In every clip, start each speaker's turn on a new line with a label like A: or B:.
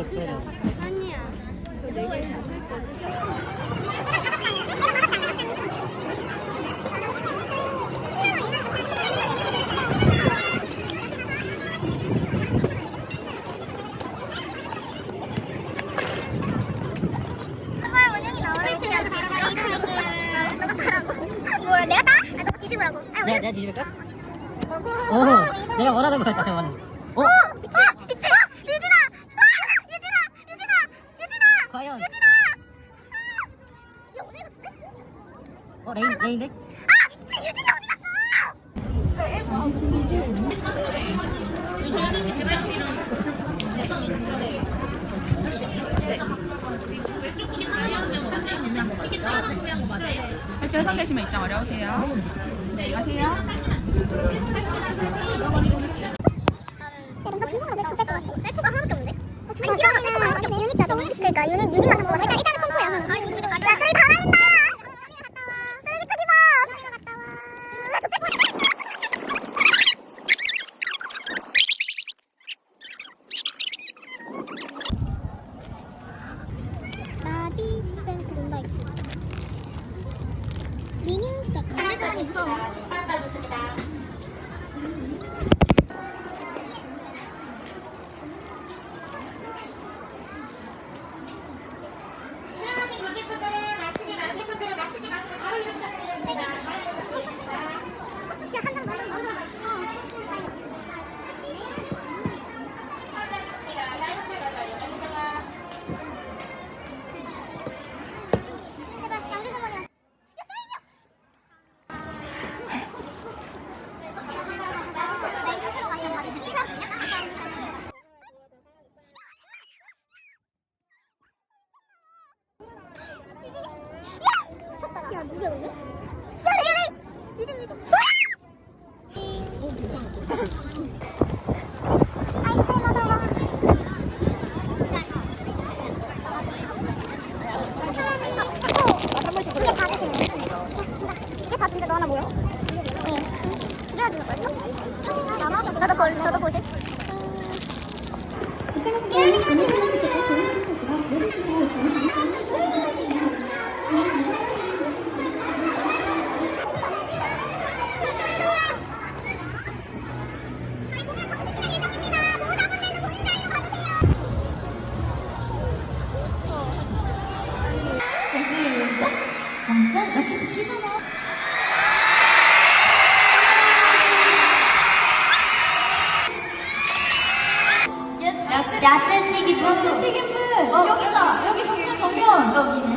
A: 아니야. 저네개
B: 시간 너가 타라고 뭐야 내가 타? 아 뒤집으라고 아
C: 내가 내가 뒤집을까? 오, 내가 원하는 거였다 저거는. 어?
B: 오! 아! 미치! 아! 유진아! 아! 유진아! 유진아! 유진아!
C: 과연?
B: 아! 야?
C: 어 레인 레인데?
B: 아! 미치! 유진이 어디 갔어?
D: 결제 선되시면 입장 어려우세요. 네, 가세요.
B: 같아 셀프 그러니까 유닛 유닛만 한번 일단 일단은 컴포야. 야 쓰레기 다 나왔다 쓰레기 터 집어 갔다. 와 좋대 나비센 그린다 있고 리닝색 안주머니 무서워 야! 섰다. 야, 누구야, 근데? 야, 레이, 레이! 유
D: 야채, 튀김. 야채 튀김분. 어, 여기다. 여기 정면, 정면. 여기네.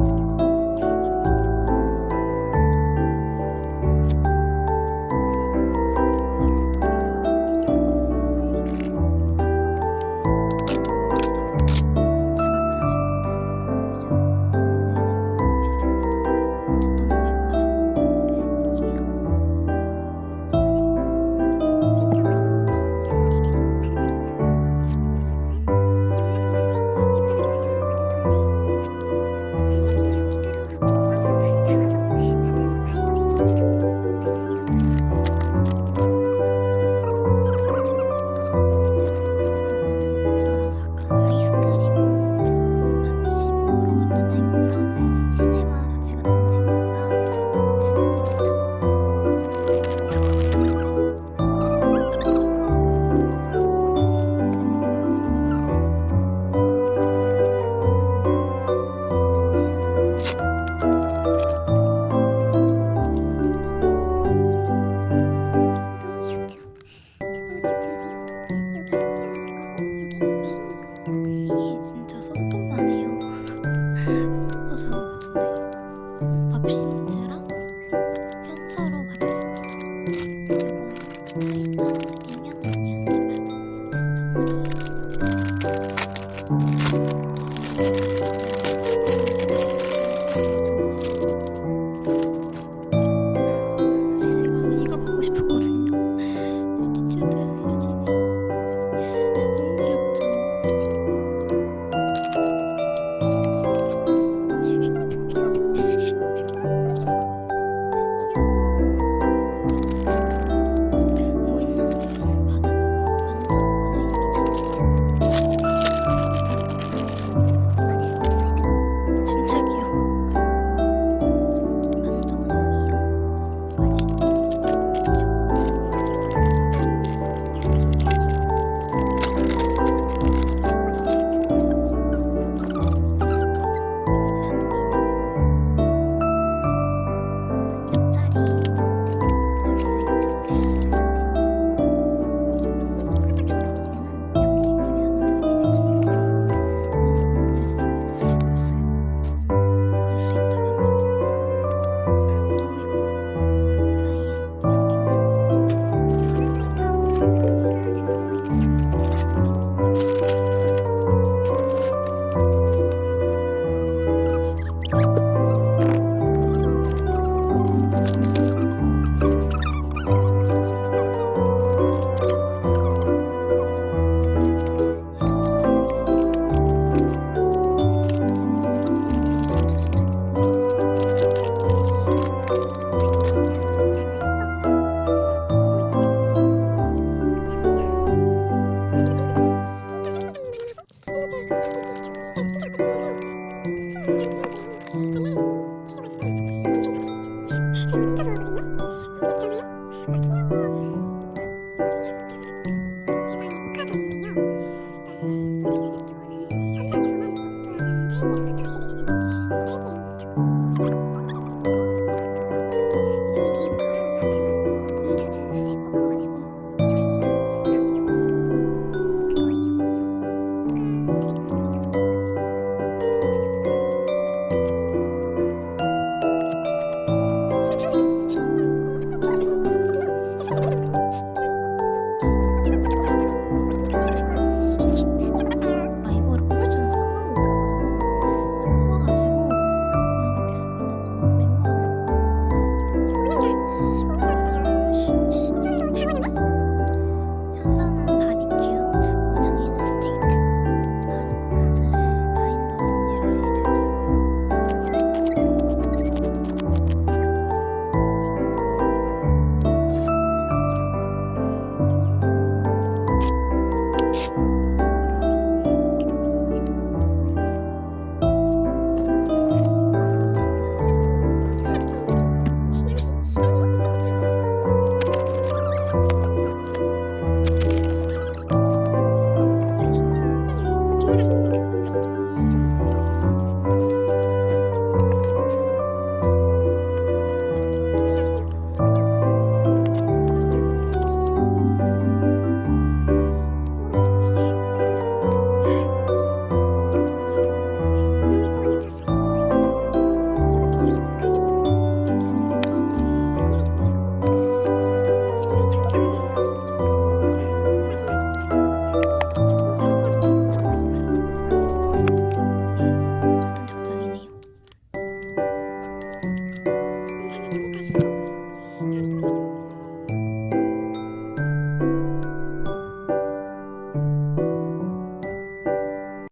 A: Bye.